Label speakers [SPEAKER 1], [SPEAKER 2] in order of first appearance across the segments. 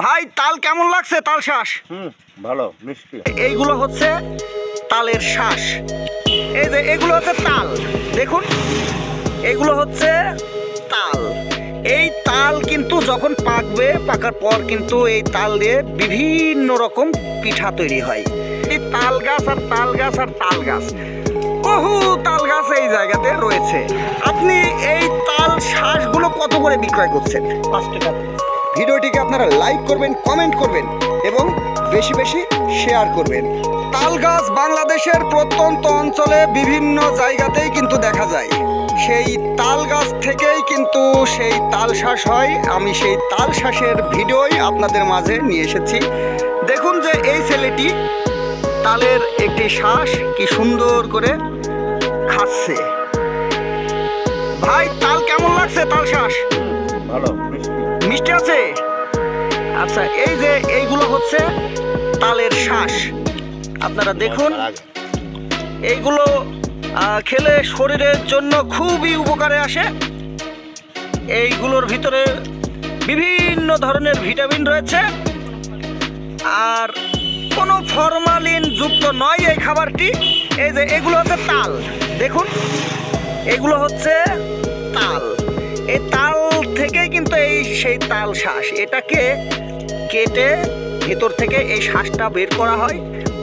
[SPEAKER 1] ভাই তাল কেমন লাগছে? তাল শ্বাস।
[SPEAKER 2] হুম ভালো মিষ্টি।
[SPEAKER 1] এইগুলো হচ্ছে তালের শ্বাস। এই যে এগুলো হচ্ছে তাল। দেখুন এগুলো হচ্ছে তাল। এই তাল কিন্তু যখন পাকবে পাকার পর কিন্তু এই তাল দিয়ে বিভিন্ন রকম পিঠা তৈরি হয়। এই তাল গাছ আর তাল গাছ আর তাল গাছ। বহু তাল গাছ এই জায়গাতে রয়েছে। আপনি এই তাল শ্বাসগুলো কত করে বিক্রয় করছেন?
[SPEAKER 2] পাঁচ টাকা।
[SPEAKER 1] ভিডিওটিকে আপনারা লাইক করবেন কমেন্ট করবেন এবং বেশি বেশি শেয়ার করবেন। তাল গাছ বাংলাদেশের প্রত্যন্ত অঞ্চলে বিভিন্ন জায়গাতেই কিন্তু দেখা যায়। সেই তাল গাছ থেকেই কিন্তু সেই তাল শ্বাস হয়। আমি সেই তাল শ্বাসের ভিডিওই আপনাদের মাঝে নিয়ে এসেছি। দেখুন যে এই ছেলেটি তালের একটি শ্বাস কি সুন্দর করে খাচ্ছে। ভাই, তাল কেমন লাগছে তাল শ্বাস
[SPEAKER 2] ভালো
[SPEAKER 1] আছে? আচ্ছা এই যে এইগুলো হচ্ছে তালের শ্বাস। আপনারা দেখুন। এইগুলো খেলে শরীরের জন্য খুবই উপকারে আসে। এইগুলোর ভিতরে বিভিন্ন ধরনের ভিটামিন রয়েছে। আর কোনো ফরমালিন যুক্ত নয় এই খাবারটি। এই যে এগুলো হচ্ছে তাল। দেখুন এগুলো হচ্ছে তাল। এই তাল কিন্তু এই সেই তাল শ্বাস, এটাকে কেটে ভেতর থেকে এই শ্বাসটা বের করা হয়,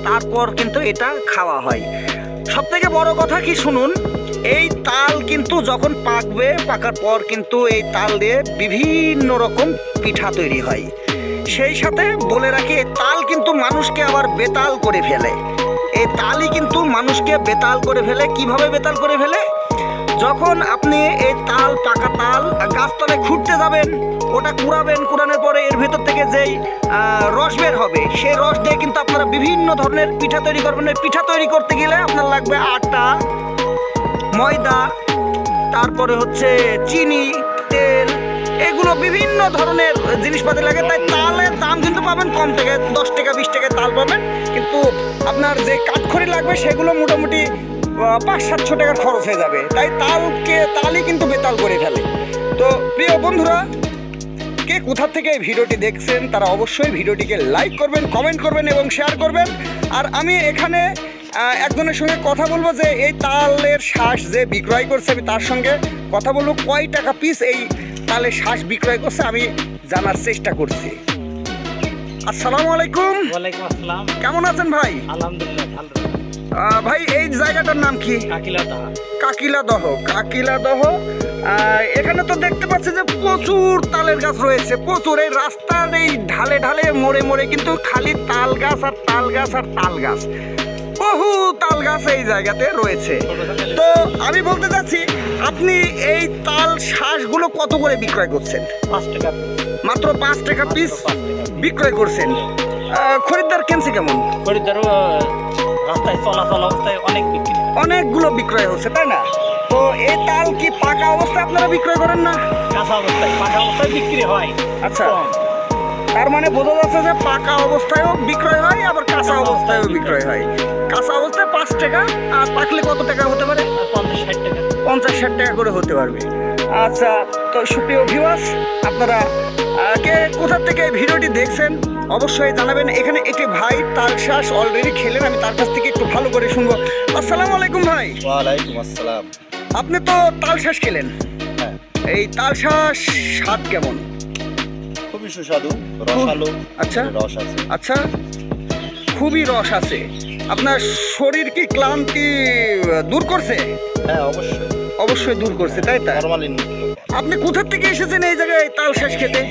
[SPEAKER 1] তারপর কিন্তু এটা খাওয়া হয়। সব থেকে বড় কথা কি শুনুন, এই তাল কিন্তু যখন পাকবে, পাকার পর কিন্তু এই তাল দিয়ে বিভিন্ন রকম পিঠা তৈরি হয়। সেই সাথে বলে রাখি, এই তাল কিন্তু মানুষকে আবার বেতাল করে ফেলে। এই তালই কিন্তু মানুষকে বেতাল করে ফেলে। কীভাবে বেতাল করে ফেলে? যখন আপনি এই তাল পাকা তাল গাছতলায় খুঁড়তে যাবেন, ওটা কুড়াবেন, কুড়ানোর পরে এর ভেতর থেকে যেই রস বের হবে, সেই রস দিয়ে কিন্তু আপনারা বিভিন্ন ধরনের পিঠা তৈরি করবেন। ওই পিঠা তৈরি করতে গেলে আপনার লাগবে আটা, ময়দা, তারপরে হচ্ছে চিনি, তেল, এগুলো বিভিন্ন ধরনের জিনিসপাতি লাগে। তাই তালের দাম কিন্তু পাবেন কম থেকে, দশ টাকা, বিশ টাকা তাল পাবেন। কিন্তু আপনার যে কাঠখড়ি লাগবে, সেগুলো মোটামুটি পাঁচ সাতশো টাকার খরচ হয়ে যাবে। তাই তালকে তালই কিন্তু বেতাল করে ফেলে। তো প্রিয় বন্ধুরা কে কোথা থেকে এই ভিডিওটি দেখছেন তারা অবশ্যই ভিডিওটিকে লাইক করবেন কমেন্ট করবেন এবং শেয়ার করবেন। আর আমি এখানে একজনের সঙ্গে কথা বলব যে এই তালের শ্বাস যে বিক্রয় করছে আমি তার সঙ্গে কথা বলব। কয় টাকা পিস এই তালের শ্বাস বিক্রয় করছে আমি জানার চেষ্টা করছি। আসসালামু আলাইকুম।
[SPEAKER 3] ওয়ালাইকুম আসসালাম।
[SPEAKER 1] কেমন আছেন ভাই?
[SPEAKER 3] আলহামদুলিল্লাহ ভালো।
[SPEAKER 1] ভাই এই জায়গাটার নাম কি?
[SPEAKER 3] কাকিলা
[SPEAKER 1] দহ। কাকিলা দহ এখানে তো দেখতে পাচ্ছি যে প্রচুর তালের গাছ রয়েছে প্রচুর। এই রাস্তার এই ঢালে ঢালে মোড়ে মোড়ে কিন্তু খালি তাল গাছ আর তাল গাছ আর তাল গাছ। বহু তাল গাছ এই জায়গাতে রয়েছে। তো আমি বলতে চাচ্ছি আপনি এই তাল শ্বাসগুলো কত করে বিক্রয় করছেন?
[SPEAKER 3] পাঁচ টাকা।
[SPEAKER 1] মাত্র পাঁচ টাকা পিস বিক্রয় করছেন। খরিদ্দার কেনছে কেমন?
[SPEAKER 3] খরিদ্দারও রাস্তায় চলাচল অবস্থায় অনেক বিক্রি
[SPEAKER 1] অনেকগুলো বিক্রয় হচ্ছে তাই না? তো এই তাল কি পাকা অবস্থায় আপনারা বিক্রয় করেন না?
[SPEAKER 3] কাঁচা অবস্থায় পাকা অবস্থায় বিক্রি হয়।
[SPEAKER 1] আচ্ছা। তার মানে বোঝা যাচ্ছে যে পাকা অবস্থায়ও বিক্রয় হয় আবার কাঁচা অবস্থায়ও বিক্রয় হয়। কাঁচা অবস্থায় পাঁচ টাকা আর পাকলে কত টাকা হতে পারে?
[SPEAKER 3] পঞ্চাশ ষাট টাকা।
[SPEAKER 1] পঞ্চাশ ষাট টাকা করে হতে পারবে। আচ্ছা তো সুপ্রিয় ভিউয়ার্স আপনারা কে কোথা থেকে ভিডিওটি দেখছেন? অবশ্যই জানাবেন। এখানে একটি ভাই তাল শ্বাস অলরেডি খেলেন আমি তার কাছ থেকে একটু ভালো করে শুনব। আসসালামু আলাইকুম ভাই।
[SPEAKER 2] ওয়ালাইকুম আসসালাম।
[SPEAKER 1] আপনি তো তাল শ্বাস খেলেন।
[SPEAKER 2] হ্যাঁ।
[SPEAKER 1] এই তাল শ্বাস স্বাদ কেমন?
[SPEAKER 2] খুবই সুস্বাদু রসালো
[SPEAKER 1] আচ্ছা।
[SPEAKER 2] রস আছে।
[SPEAKER 1] আচ্ছা। খুবই রস আছে। আপনার শরীর কি ক্লান্তি দূর করছে?
[SPEAKER 2] হ্যাঁ অবশ্যই।
[SPEAKER 1] অবশ্যই দূর করছে তাই তাই আপনি কোথা থেকে এসেছেন এই জায়গায় তাল শ্বাস খেতে?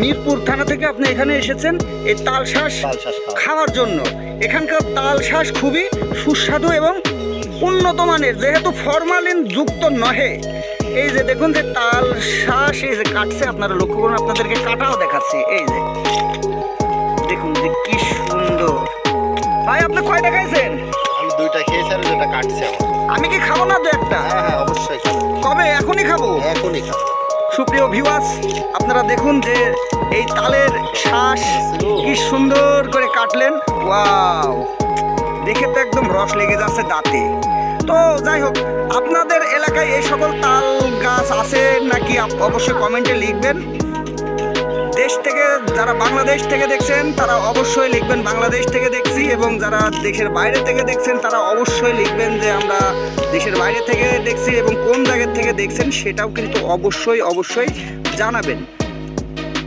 [SPEAKER 2] মিরপুর থানা
[SPEAKER 1] থেকে। আপনি এখানে এসেছেন এই তাল
[SPEAKER 2] খাওয়া।
[SPEAKER 1] খাওয়ার জন্য। এখানকার তাল শ্বাস খুবই সুস্বাদু এবং উন্নত মানের যেহেতু ফরমালিন যুক্ত নহে। এই যে দেখুন যে তাল শ্বাস এই যে কাটছে আপনারা লক্ষ্য করুন আপনাদেরকে কাটাও দেখাচ্ছি। এই যে দেখুন যে কি সুন্দর। ভাই আপনি কয়টা খাইছেন?
[SPEAKER 2] আমি দুইটা খেয়েছি আর যেটা কাটছে
[SPEAKER 1] আমি কি খাব না দু একটা?
[SPEAKER 2] হ্যাঁ হ্যাঁ অবশ্যই খাব।
[SPEAKER 1] কবে? এখনই খাব?
[SPEAKER 2] এখনই খাব।
[SPEAKER 1] সুপ্রিয় ভিউয়ার্স আপনারা দেখুন যে এই তালের শ্বাস কি সুন্দর করে কাটলেন। ওয়াও! দেখে তো একদম রস লেগে যাচ্ছে দাঁতে। তো যাই হোক আপনাদের এলাকায় এই সকল তাল গাছ আছে নাকি অবশ্যই কমেন্টে লিখবেন। থেকে যারা বাংলাদেশ থেকে দেখছেন তারা অবশ্যই লিখবেন বাংলাদেশ থেকে দেখছি এবং যারা দেশের বাইরে থেকে দেখছেন তারা অবশ্যই লিখবেন যে আমরা দেশের বাইরে থেকে দেখছি এবং কোন জায়গা থেকে দেখছেন সেটাও কিন্তু অবশ্যই অবশ্যই জানাবেন।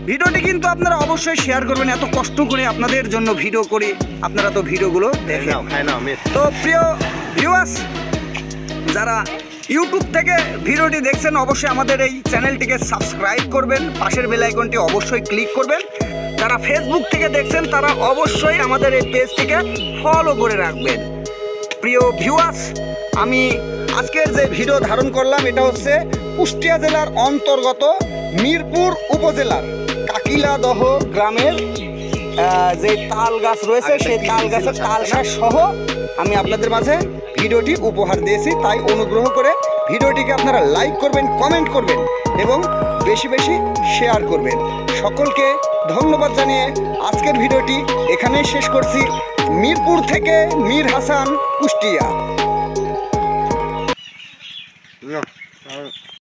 [SPEAKER 1] ভিডিওটি কিন্তু আপনারা অবশ্যই শেয়ার করবেন এত কষ্ট করে আপনাদের জন্য ভিডিও করি আপনারা তো ভিডিওগুলো দেখেন।
[SPEAKER 2] নাও মির
[SPEAKER 1] তো প্রিয় ভিউয়ার্স যারা ইউটিউব থেকে ভিডিওটি দেখছেন, অবশ্যই আমাদের এই চ্যানেলটিকে সাবস্ক্রাইব করবেন, পাশের বেল আইকনটি অবশ্যই ক্লিক করবেন। যারা ফেসবুক থেকে দেখছেন, তারা অবশ্যই আমাদের এই পেজটিকে ফলো করে রাখবেন। প্রিয় ভিউয়ার্স আমি আজকের যে ভিডিও ধারণ করলাম, এটা হচ্ছে কুষ্টিয়া জেলার অন্তর্গত মিরপুর উপজেলার কাকিলাদহ গ্রামের যে তাল গাছ রয়েছে সেই তাল গাছের তাল শাক সহ আমি আপনাদের মাঝে ভিডিওটি উপহার দিয়েছি তাই অনুগ্রহ করে ভিডিওটিকে আপনারা লাইক করবেন কমেন্ট করবেন এবং বেশি বেশি শেয়ার করবেন। সকলকে ধন্যবাদ জানিয়ে আজকের ভিডিওটি এখানেই শেষ করছি। মিরপুর থেকে মীর হাসান কুষ্টিয়া।